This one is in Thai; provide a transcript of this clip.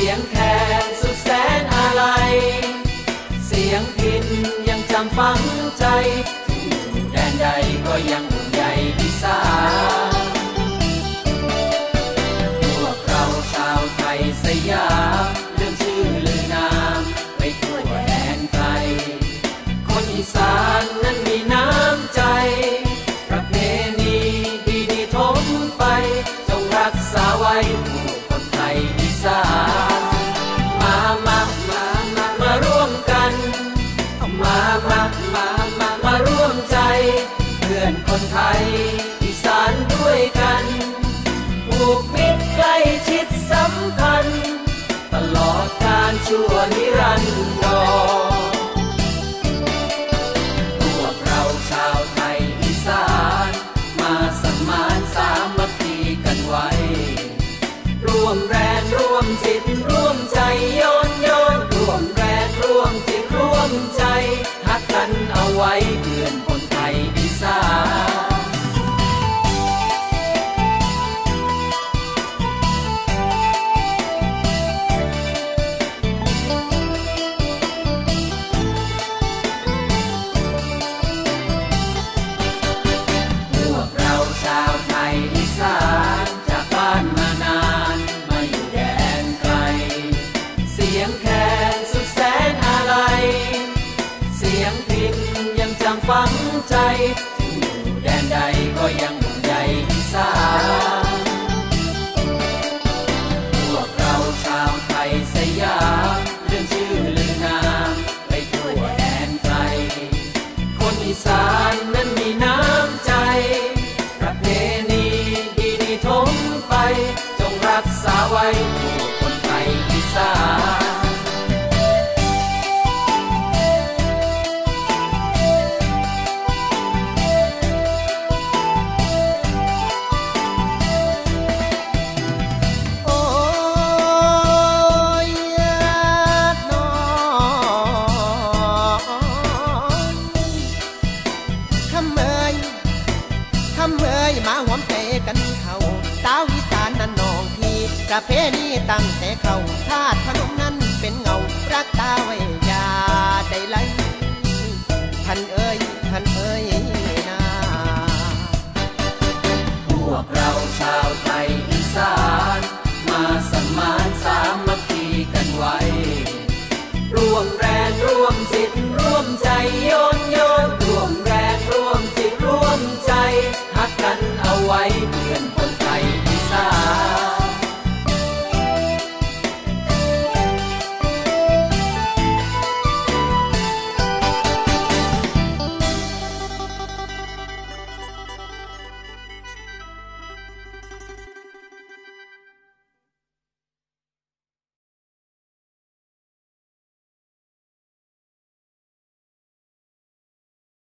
สียงแคนสุดแสนอะไร เสียงพินยังจำฝังใจที่แดนใดก็ยังห่วงใยอีสานพวกเราชาวไทยสยาม ยอีสานด้วยกันผูกมิตรใกล้ชิดสัมพันธ์ ตลอดการชั่วนิรันดรพวกเราชาวไทยอีสาน มาสมานสามัคคีกันไว้ ร่วมแรงร่วมจิตร่วมใจย้อนย้อนร่วมแรงร่วมจิตร่วมใจ ฝังใจถึงอยู่แดนใดก็ยังห่วงใยอีสานพวกเราชาวไทยสยามเรื่องชื่อลือนามไปทั่วแดนไกล คนอีสานนั้นมีน้ำใจ ประเพณีดีๆทมไป จงรักษาไว้ มเฮยมาหวมเตกันเขาสาวอีสานนั่นนองพีกระเพณีตั้งแต่เขาธาตุพนมนั้นเป็นเงารักตาไว้ยาได้ไหลท่านเอ้ยท่านเอ้ยนาพวกเราชาวไทยอีสานมาสมานสามัคคีกันไว้รวงแรง กันเอาไว้เพื่อน